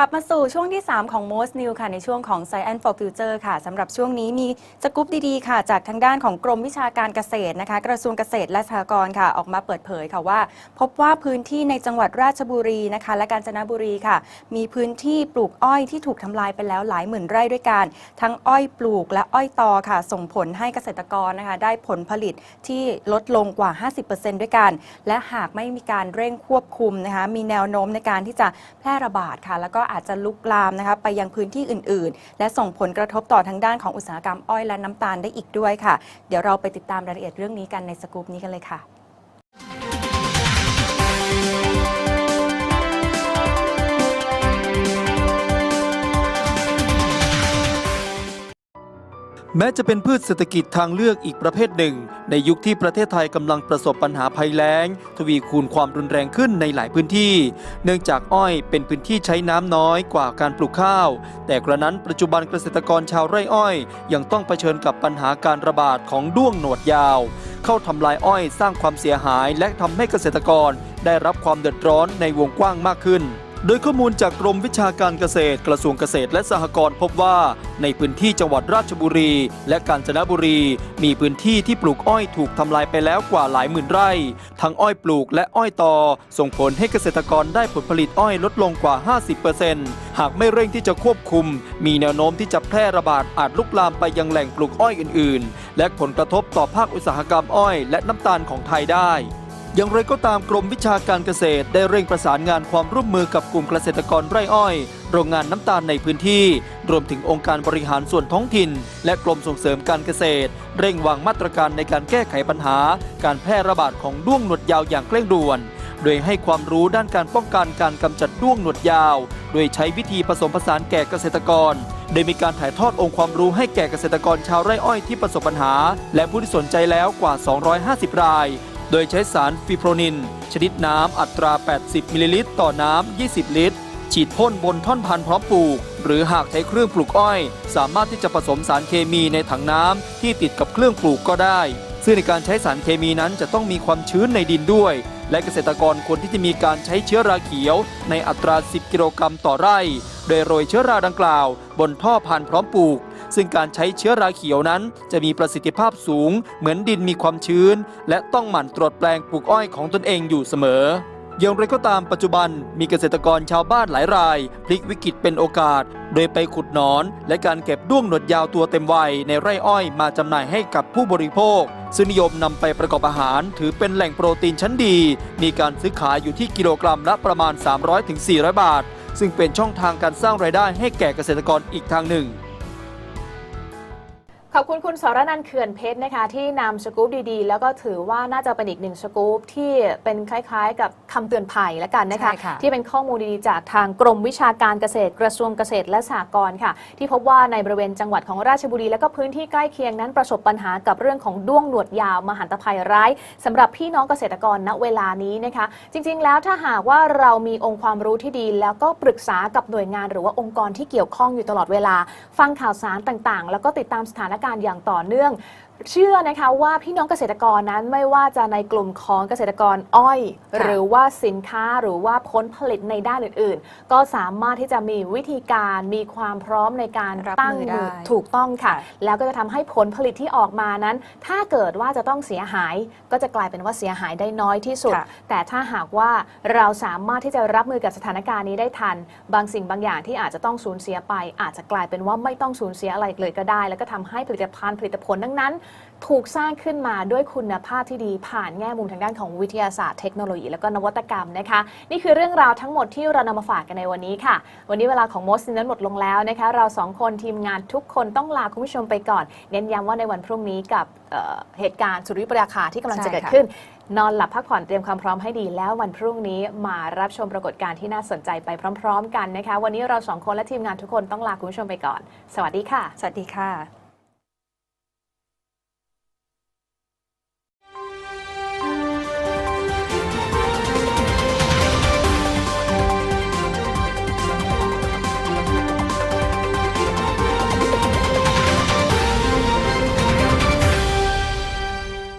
กลับมาสู่ช่วงที่ 3 ของ Most New ค่ะ ในช่วงของ Science for Future ค่ะสำหรับช่วงนี้มีสกู๊ปดีๆ ค่ะ จากทางด้านของกรมวิชาการเกษตรนะคะ กระทรวงเกษตรและสหกรณ์ค่ะ ออกมาเปิดเผยค่ะว่า พบว่าพื้นที่ในจังหวัดราชบุรีนะคะ และกาญจนบุรีค่ะ มีพื้นที่ปลูกอ้อยที่ถูกทำลายไปแล้วหลายหมื่นไร่ด้วยกัน ทั้งอ้อยปลูกและอ้อยตอค่ะ ส่งผลให้เกษตรกรนะคะ ได้ผลผลิตที่ลดลงกว่า 50%ด้วยกัน และหากไม่มีการเร่งควบคุมนะคะ มีแนวโน้มในการที่จะแพร่ระบาดค่ะ แล้วก็อาจจะลุกลามนะคะไปยังพื้นที่อื่น ๆ และส่งผลกระทบต่อทางด้านของอุตสาหกรรมอ้อยและน้ำตาลได้อีกด้วยค่ะ เดี๋ยวเราไปติดตามรายละเอียดเรื่องนี้กันในสกู๊ปนี้กันเลยค่ะ แม้จะเป็นพืชเศรษฐกิจทางเลือกอีกประเภทหนึ่ง ในยุคที่ประเทศไทยกำลังประสบปัญหาภัยแล้ง ทวีคูณความรุนแรงขึ้นในหลายพื้นที่ เนื่องจากอ้อยเป็นพื้นที่ใช้น้ำน้อยกว่าการปลูกข้าว แต่กระนั้นปัจจุบันเกษตรกรชาวไร่อ้อย ยังต้องเผชิญกับปัญหาการระบาดของด้วงหนวดยาว เข้าทำลายอ้อยสร้างความเสียหายและทำให้เกษตรกรได้รับความเดือดร้อนในวงกว้างมากขึ้น โดยข้อมูลจากกรมวิชาการเกษตร กระทรวงเกษตรและสหกรณ์พบว่า ในพื้นที่จังหวัดราชบุรี และกาญจนบุรี มีพื้นที่ที่ปลูกอ้อยถูกทำลายไปแล้วกว่าหลายหมื่นไร่ ทั้งอ้อยปลูกและอ้อยตอ ส่งผลให้เกษตรกรได้ผลผลิตอ้อยลดลงกว่า 50%หากไม่เร่งที่จะควบคุม มีแนวโน้มที่จะแพร่ระบาดอาจลุกลามไปยังแหล่งปลูกอ้อยอื่น ๆ และผลกระทบต่อภาคอุตสาหกรรมอ้อยและน้ำตาลของไทยได้ อย่างไรก็ตามกรมวิชาการเกษตรได้เร่งประสานงานความร่วมมือกับกลุ่มเกษตรกรไร่อ้อย โรงงานน้ำตาลในพื้นที่ รวมถึงองค์การบริหารส่วนท้องถิ่น และกรมส่งเสริมการเกษตร เร่งวางมาตรการในการแก้ไขปัญหา การแพร่ระบาดของด้วงหนวดยาวอย่างเร่งด่วน โดยให้ความรู้ด้านการป้องกันการกำจัดด้วงหนวดยาว โดยใช้วิธีผสมผสานแก่เกษตรกรโดยมีการถ่ายทอดองค์ความรู้ให้แก่เกษตรกรชาวไร่อ้อยที่ประสบปัญหา และผู้ที่สนใจแล้วกว่า 250 ราย โดยใช้สารฟิโปรนิน ชนิดน้ำอัตรา 80 มิลลิลิตรต่อน้ำ 20 ลิตร ฉีดพ่นบนท่อนพันธุ์พร้อมปลูก หรือหากใช้เครื่องปลูกอ้อย สามารถที่จะผสมสารเคมีในถังน้ำที่ติดกับเครื่องปลูกก็ได้ ซึ่งในการใช้สารเคมีนั้นจะต้องมีความชื้นในดินด้วย และเกษตรกรควรที่จะมีการใช้เชื้อราเขียว ในอัตรา 10 กิโลกรัมต่อไร่ โดยโรยเชื้อราดังกล่าว บนท่อพันธุ์พร้อมปลูก ซึ่งการใช้เชื้อราเขียวนั้น จะมีประสิทธิภาพสูง เหมือนดินมีความชื้น และต้องหมั่นตรวจแปลงปลูกอ้อยของตนเองอยู่เสมออย่างไรก็ตามปัจจุบันมีเกษตรกรชาวบ้านหลายราย พลิกวิกฤตเป็นโอกาส โดยไปขุดหนอน และการเก็บด้วงหนวดยาวตัวเต็มวัยในไร่อ้อยมาจำหน่ายให้กับผู้บริโภค ซึ่งนิยมนำไปประกอบอาหาร ถือเป็นแหล่งโปรตีนชั้นดี มีการซื้อขายอยู่ที่กิโลกรัมละประมาณ 300-400 บาท ซึ่งเป็นช่องทางการสร้างรายได้ให้แก่เกษตรกรอีกทางหนึ่ง ขอบคุณคุณสรนันท์เขื่อนเพชรนะคะ ที่นำสกู๊ปดีๆ แล้วก็ถือว่าน่าจะเป็นอีกหนึ่งสกู๊ปที่เป็นคล้ายๆ กับคำเตือนภัยแล้วกันนะคะใช่ค่ะที่เป็นข้อมูลดีๆ จากทางกรมวิชาการเกษตรกระทรวงเกษตรและสหกรณ์ค่ะ ที่พบว่าในบริเวณจังหวัดของราชบุรี และก็พื้นที่ใกล้เคียงนั้นประสบปัญหากับเรื่องของด้วงหนวดยาวมหันตภัยร้ายสำหรับพี่น้องเกษตรกรณเวลานี้นะคะ จริงๆ แล้วถ้าหากว่าเรามีองค์ความรู้ที่ดี แล้วก็ปรึกษากับหน่วยงาน หรือว่าองค์กรที่เกี่ยวข้องอยู่ตลอดเวลา ฟังข่าวสารต่างๆ แล้วก็ติดตามสถานการณ์อย่างต่อเนื่อง เชื่อนะคะว่าพี่น้องเกษตรกรนั้นไม่ว่าจะในกลุ่มของเกษตรกรอ้อยค่ะหรือว่าสินค้าหรือว่าผลผลิตในด้านอื่น ๆ ก็สามารถที่จะมีวิธีการมีความพร้อมในการรับตั้งมือได้ถูกต้องค่ะค่ะ แล้วก็จะทำให้ผลผลิตที่ออกมานั้น ถ้าเกิดว่าจะต้องเสียหาย ก็จะกลายเป็นว่าเสียหายได้น้อยที่สุดค่ะแต่ถ้าหากว่าเราสามารถที่จะรับมือกับสถานการณ์นี้ได้ทัน บางสิ่งบางอย่างที่อาจจะต้องสูญเสียไป อาจจะกลายเป็นว่าไม่ต้องสูญเสียอะไรเลยก็ได้ แล้วก็ทำให้ผลิตภัณฑ์ผลิตผลทั้งนั้นถูกสร้างขึ้นมาด้วยคุณภาพที่ดีผ่านแง่มุมทางด้านของวิทยาศาสตร์เทคโนโลยีและก็นวัตกรรมนะคะ นี่คือเรื่องราวทั้งหมดที่เรานำมาฝากกันในวันนี้ค่ะ วันนี้เวลาของมดซินนั้นหมดลงแล้วนะคะ เราสองคนทีมงานทุกคนต้องลาคุณผู้ชมไปก่อน เน้นย้ำว่าในวันพรุ่งนี้กับเอ่อเหตุการณ์สุริยุปราคาที่กำลังจะเกิดขึ้น นอนหลับพักผ่อนเตรียมความพร้อมให้ดีแล้ววันพรุ่งนี้มารับชมปรากฏการณ์ที่น่าสนใจไปพร้อม ๆ กันนะคะ วันนี้เราสองคนและทีมงานทุกคนต้องลาคุณผู้ชมไปก่อน สวัสดีค่ะ สวัสดีค่ะ